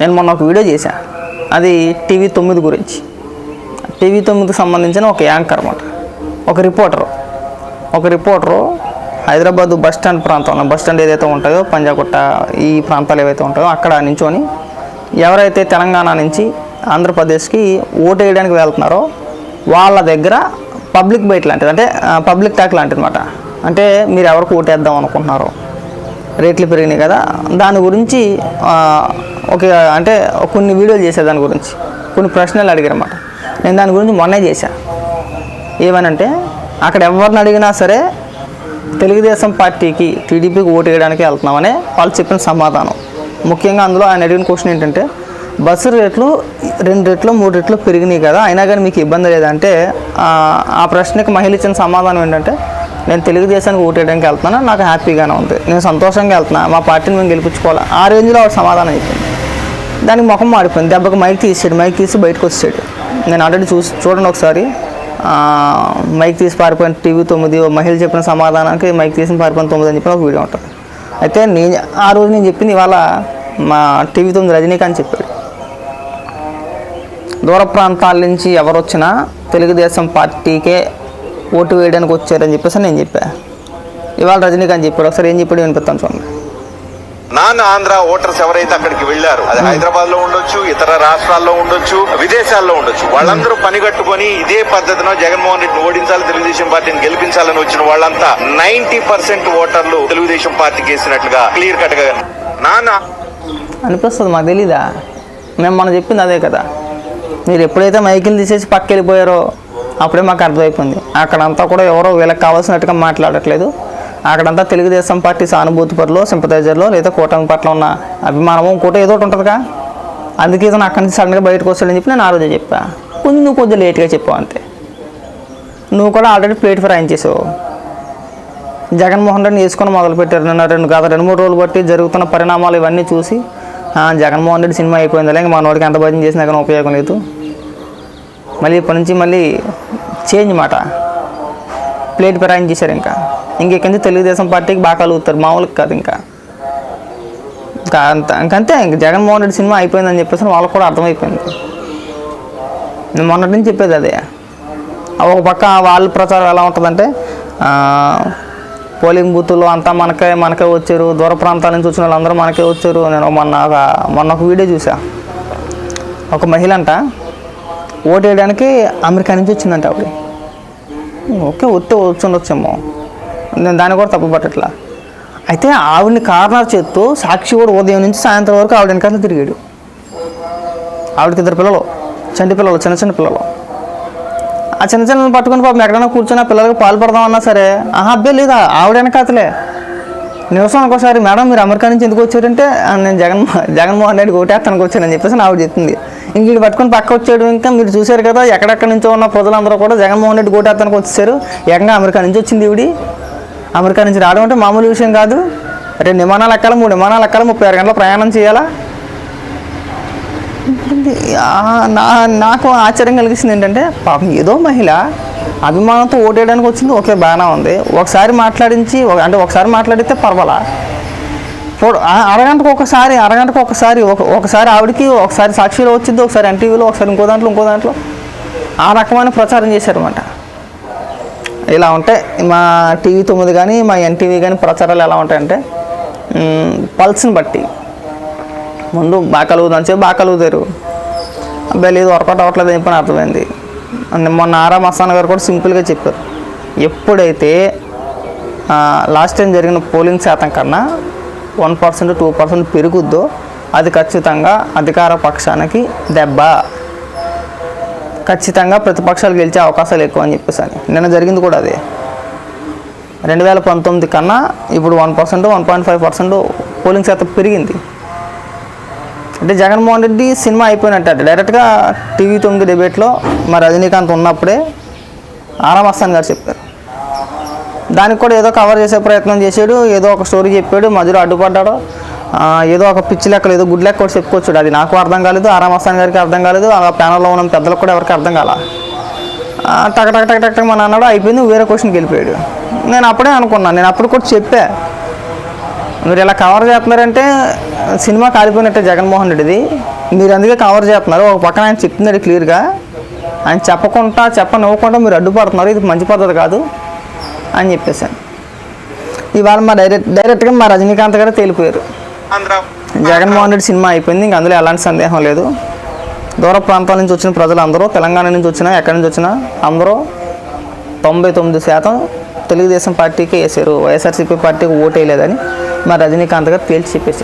నేను మొన్న ఒక వీడియో చేశా. అది టీవీ తొమ్మిది గురించి. టీవీ తొమ్మిదికి సంబంధించిన ఒక యాంకర్ అనమాట ఒక రిపోర్టరు. ఒక రిపోర్టరు హైదరాబాద్ బస్ స్టాండ్ ప్రాంతంలో బస్ స్టాండ్ ఏదైతే ఉంటుందో పంజాగుట్ట ఈ ప్రాంతాలు ఏవైతే ఉంటాయో అక్కడ నించొని ఎవరైతే తెలంగాణ నుంచి ఆంధ్రప్రదేశ్కి ఓటు వేయడానికి వెళ్తున్నారో వాళ్ళ దగ్గర పబ్లిక్ బైట్ లాంటిది అంటే పబ్లిక్ టాక్ లాంటిది అనమాట అంటే మీరు ఎవరికి ఓటేద్దాం అనుకుంటున్నారో రేట్లు పెరిగినాయి కదా దాని గురించి ఒక అంటే కొన్ని వీడియోలు చేసా దాని గురించి. కొన్ని ప్రశ్నలు అడిగారన్నమాట. నేను దాని గురించి మొన్నే చేశా. ఏమనంటే అక్కడ ఎవరిని అడిగినా సరే తెలుగుదేశం పార్టీకి టీడీపీకి ఓటు వేయడానికి వెళ్తున్నామని వాళ్ళు చెప్పిన సమాధానం. ముఖ్యంగా అందులో ఆయన అడిగిన క్వశ్చన్ ఏంటంటే బస్సు రేట్లు రెండు రెట్లు మూడు రెట్లు పెరిగినాయి కదా అయినా కానీ మీకు ఇబ్బంది లేదంటే ఆ, ప్రశ్నకి మహిళ ఇచ్చిన సమాధానం ఏంటంటే నేను తెలుగుదేశానికి ఓటు వేయడానికి వెళ్తున్నాను నాకు హ్యాపీగానే ఉంది. నేను సంతోషంగా వెళ్తున్నా మా పార్టీని మేము గెలిపించుకోవాలి? ఆ రేంజ్లో సమాధానం అయిపోయింది. దానికి ముఖం మాడిపోయింది దెబ్బకి మైక్ తీసాడు మైక్ తీసి బయటకు వచ్చాడు నేను ఆల్రెడీ చూసి చూడండి ఒకసారి. మైక్ తీసి పారిపోయిన టీవీ తొమ్మిది ఓ మహిళ చెప్పిన సమాధానానికి మైక్ తీసి పారిపోయిన తొమ్మిది అని చెప్పిన ఒక వీడియో ఉంటుంది. అయితే నేను ఆ రోజు నేను చెప్పింది ఇవాళ మా టీవీ తొమ్మిది రజనీకాంత్ చెప్పాడు. దూర ప్రాంతాల నుంచి ఎవరు వచ్చినా తెలుగుదేశం పార్టీకే ఓటు వేయడానికి వచ్చారని చెప్పేసి నేను చెప్పాను ఇవాళ రజనీకాంత్ చెప్పాడు. ఒకసారి ఏం చెప్పాడు వినిపిస్తాను చూడండి. నాన్ ఆంధ్ర ఓటర్స్ ఎవరైతే అక్కడికి వెళ్ళారు అది హైదరాబాద్లో ఉండొచ్చు ఇతర రాష్ట్రాల్లో ఉండొచ్చు విదేశాల్లో ఉండొచ్చు వాళ్ళందరూ పనిగట్టుకొని ఇదే పద్ధతిలో జగన్మోహన్ రెడ్డిని ఓడించాలి తెలుగుదేశం పార్టీని గెలిపించాలని వచ్చిన వాళ్ళంతా నైన్టీ పర్సెంట్ ఓటర్లు తెలుగుదేశం పార్టీకి వేసినట్లుగా క్లియర్ కట్గా నాన్న. అనిపిస్తుంది మాకు తెలీదా? మేము మనం చెప్పింది అదే కదా. మీరు ఎప్పుడైతే మైకిల్ తీసేసి పక్క వెళ్ళిపోయారో అప్పుడే మాకు అర్థమైపోయింది. అక్కడంతా కూడా ఎవరో వీళ్ళకి కావాల్సినట్టుగా మాట్లాడట్లేదు. అక్కడంతా తెలుగుదేశం పార్టీ సానుభూతి పరులు సింపథైజర్లో లేదా కూటమి పట్ల ఉన్న అభిమానము ఇంకోటి ఏదో ఒకటి ఉంటుందిగా. అందుకే ఇతను అక్కడి నుంచి సడన్గా బయటకు వస్తాడని చెప్పి నేను ఆ రోజే చెప్పా. కొంచెం నువ్వు కొంచెం లేట్గా చెప్పావు అంతే. నువ్వు కూడా ఆల్రెడీ ప్లేట్ ఫ్రై చేసావు. జగన్మోహన్ రెడ్డిని వేసుకొని మొదలుపెట్టారు నిన్న రెండు గత రెండు మూడు రోజులు బట్టి జరుగుతున్న పరిణామాలు ఇవన్నీ చూసి జగన్మోహన్ రెడ్డి సినిమా అయిపోయింది అలాగే మా ఎంత భజన చేసినా కానీ ఉపయోగం లేదు. మళ్ళీ ఇప్పటి నుంచి మళ్ళీ చేంజ్ మాట. ప్లేట్ ఫిరాయింగ్ చేశారు ఇంకా. ఇంకెక్కడి నుంచి తెలుగుదేశం పార్టీకి బాగా కలుగుతారు మామూలుగా కాదు ఇంకా. ఇంకా అంత ఇంకంతే ఇంక జగన్మోహన్ రెడ్డి సినిమా అయిపోయిందని చెప్పేసి వాళ్ళకి కూడా అర్థమైపోయింది. నేను మొన్నటి నుంచి చెప్పేది అదే. ఒక పక్క వాళ్ళ ప్రచారం ఎలా ఉంటుందంటే పోలింగ్ బూతులు అంతా మనకే మనకే వచ్చారు. దూర ప్రాంతాల నుంచి వచ్చిన వాళ్ళందరూ మనకే వచ్చారు. నేను మొన్న ఒక మొన్న ఒక వీడియో చూసా ఒక మహిళ అంట ఓటు వేయడానికి అమెరికా నుంచి వచ్చిందంట ఆవిడ. ఓకే వస్తే వచ్చి ఉండొచ్చేమో. నేను దాన్ని కూడా తప్పు పట్టట్లా. అయితే ఆవిడని కారణాలు చేస్తూ సాక్షి కూడా ఉదయం నుంచి సాయంత్రం వరకు ఆవిడ వెనకాల తిరిగాడు. ఆవిడకి ఇద్దరు పిల్లలు చంటి పిల్లలు చిన్న చిన్న పిల్లలు. ఆ చిన్న చిన్న పట్టుకుని పాపం ఎక్కడైనా కూర్చొని ఆ పిల్లలకి పాలు పడదామన్నా సరే ఆహా అబ్బే లేదా ఆవిడ వెనకాతలే. నివసం ఒకసారి మేడం మీరు అమెరికా నుంచి ఎందుకు వచ్చారంటే నేను జగన్ జగన్మోహన్ రెడ్డి ఓటేస్తానికి వచ్చానని చెప్పేసి ఆవిడ చెప్తుంది. ఇంక వీడు పట్టుకొని పక్క వచ్చాడు ఇంకా మీరు చూశారు కదా ఎక్కడెక్కడి నుంచో ఉన్న ప్రజలందరూ కూడా జగన్మోహన్ రెడ్డి ఓటేస్తానికి వచ్చేసారు. ఏకంగా అమెరికా నుంచి వచ్చింది ఈవిడి. అమెరికా నుంచి రావడం అంటే మామూలు విషయం కాదు. రెండు విమానాలు ఎక్కాల మూడు విమానాలు ఎక్కాల ముప్పై ఆరు గంటల ప్రయాణం చేయాలా? నా నాకు ఆశ్చర్యం కలిగిస్తుంది ఏంటంటే పాపం ఏదో మహిళ అభిమానంతో ఓటేయడానికి వచ్చింది. ఓకే బాగానే ఉంది. ఒకసారి మాట్లాడించి అంటే ఒకసారి మాట్లాడితే పర్వాలా? ఆ అరగంటకు ఒకసారి అరగంటకు ఒకసారి ఒక ఒకసారి ఆవిడకి ఒకసారి సాక్షిలో వచ్చింది ఒకసారి ఎన్టీవీలో ఒకసారి ఇంకో దాంట్లో ఇంకో దాంట్లో. ఆ రకమైన ప్రచారం చేశారన్నమాట. ఇలా ఉంటాయి మా టీవీ తొమ్మిది కానీ మా ఎన్టీవీ కానీ ప్రచారాలు ఎలా ఉంటాయంటే పల్స్ని బట్టి. ముందు బాగా కలుగుదని చెప్పి బాగా కలుగుతారు అబ్బాయి లేదు వర్కౌట్ అవ్వట్లేదు అని చెప్పని అర్థమైంది. మొన్న ఆరా మస్తాన్ గారు కూడా సింపుల్గా చెప్పారు. ఎప్పుడైతే లాస్ట్ టైం జరిగిన పోలింగ్ శాతం కన్నా వన్ పర్సెంట్ టూ పర్సెంట్ పెరుగుద్దో అది ఖచ్చితంగా అధికార పక్షానికి దెబ్బ. ఖచ్చితంగా ప్రతిపక్షాలు గెలిచే అవకాశాలు ఎక్కువ అని చెప్పేసి అని. నిన్న జరిగింది కూడా అదే. రెండు వేల పంతొమ్మిది కన్నా ఇప్పుడు one percent one point five percent polling శాతం పెరిగింది. అంటే జగన్మోహన్ రెడ్డి సినిమా అయిపోయినట్టు అంటే డైరెక్ట్గా టీవీ తొమ్మిది డిబేట్లో మా రజనీకాంత్ ఉన్నప్పుడే ఆరామ్ అస్తాన్ గారు చెప్పారు. దానికి కూడా ఏదో కవర్ చేసే ప్రయత్నం చేశాడు ఏదో ఒక స్టోరీ చెప్పాడు మధ్యలో అడ్డుపడ్డాడు. ఏదో ఒక పిచ్చి లెక్కలు ఏదో గుడ్ లెక్క కూడా చెప్పుకోవచ్చు అది నాకు అర్థం కాలేదు ఆరామ్ గారికి అర్థం కాలేదు ఆ ప్యానల్లో ఉన్న పెద్దలకు కూడా ఎవరికి అర్థం కాల. టక టక టక టక మన అన్నాడు అయిపోయింది వేరే క్వశ్చన్కి వెళ్ళిపోయాడు. నేను అప్పుడే అనుకున్నాను నేను అప్పుడు కూడా చెప్పా. మీరు ఇలా కవర్ చేస్తున్నారంటే సినిమా కాలిపోయినట్టే జగన్మోహన్ రెడ్డిది. మీరు అందుకే కవర్ చేస్తున్నారు. ఒక పక్కన ఆయన చెప్తున్నాడు క్లియర్గా ఆయన చెప్పకుండా చెప్పనివ్వకుండా మీరు అడ్డుపడుతున్నారు. ఇది మంచి పద్ధతి కాదు అని చెప్పేసాను ఇవాళ మా డైరెక్ట్ డైరెక్ట్గా మా రజనీకాంత్ గారు తేలిపోయారు. జగన్మోహన్ రెడ్డి సినిమా అయిపోయింది ఇంక అందులో ఎలాంటి సందేహం లేదు. దూర ప్రాంతాల నుంచి వచ్చిన ప్రజలు అందరూ తెలంగాణ నుంచి వచ్చినా ఎక్కడి నుంచి వచ్చినా అందరూ తొంభై తొమ్మిది శాతం తెలుగుదేశం పార్టీకి వేసారు. వైఎస్ఆర్సీపీ పార్టీకి ఓటేయలేదని మా రజనీకాంత్ గారు తేల్చి చెప్పేసి